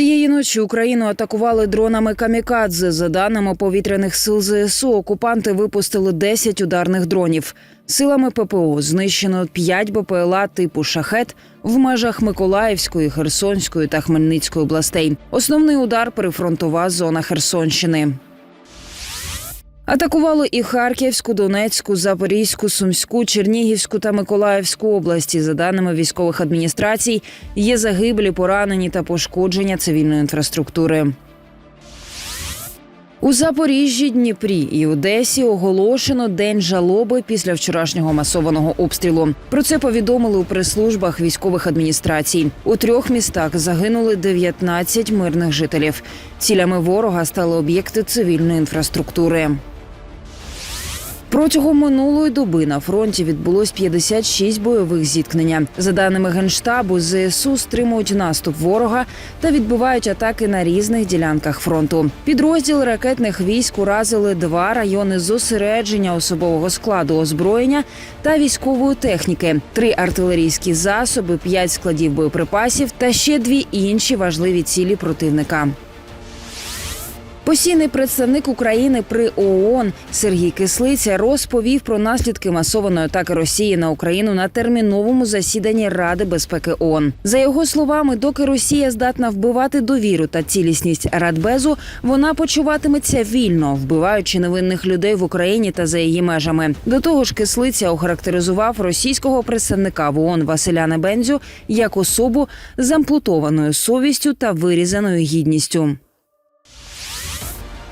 Цієї ночі Україну атакували дронами камікадзе. За даними повітряних сил ЗСУ, окупанти випустили 10 ударних дронів. Силами ППО знищено 5 БПЛА типу шахет в межах Миколаївської, Херсонської та Хмельницької областей. Основний удар прифронтова зона Херсонщини. Атакували і Харківську, Донецьку, Запорізьку, Сумську, Чернігівську та Миколаївську області. За даними військових адміністрацій, є загиблі, поранені та пошкодження цивільної інфраструктури. У Запоріжжі, Дніпрі і Одесі оголошено день жалоби після вчорашнього масованого обстрілу. Про це повідомили у прес-службах військових адміністрацій. У трьох містах загинули 19 мирних жителів. Цілями ворога стали об'єкти цивільної інфраструктури. Протягом минулої доби на фронті відбулось 56 бойових зіткнення. За даними генштабу, ЗСУ стримують наступ ворога та відбивають атаки на різних ділянках фронту. Підрозділ ракетних військ уразили два райони зосередження особового складу озброєння та військової техніки, три артилерійські засоби, п'ять складів боєприпасів та ще дві інші важливі цілі противника. Постійний представник України при ООН Сергій Кислиця розповів про наслідки масованої атаки Росії на Україну на терміновому засіданні Ради безпеки ООН. За його словами, доки Росія здатна вбивати довіру та цілісність Радбезу, вона почуватиметься вільно, вбиваючи невинних людей в Україні та за її межами. До того ж, кислиця охарактеризував російського представника в ООН Василя Небензю як особу з амплутованою совістю та вирізаною гідністю.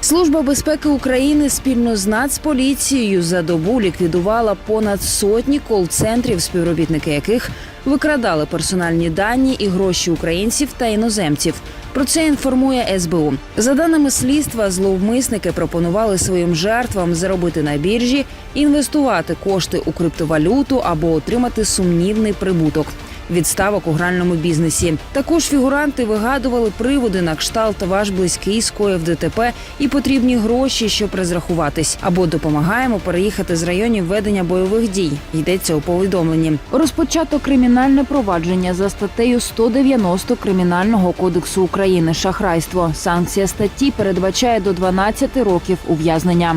Служба безпеки України спільно з Нацполіцією за добу ліквідувала понад сотні кол-центрів, співробітники яких викрадали персональні дані і гроші українців та іноземців. Про це інформує СБУ. За даними слідства, зловмисники пропонували своїм жертвам заробити на біржі, інвестувати кошти у криптовалюту або отримати сумнівний прибуток від ставок у гральному бізнесі. Також фігуранти вигадували приводи на кшталт ваш близький скоїв ДТП і потрібні гроші, щоб розрахуватись, або допомагаємо переїхати з районів ведення бойових дій. Йдеться у повідомленні. Розпочато кримінальне провадження за статтею 190 кримінального кодексу України. Шахрайство. Санкція статті передбачає до 12 років ув'язнення.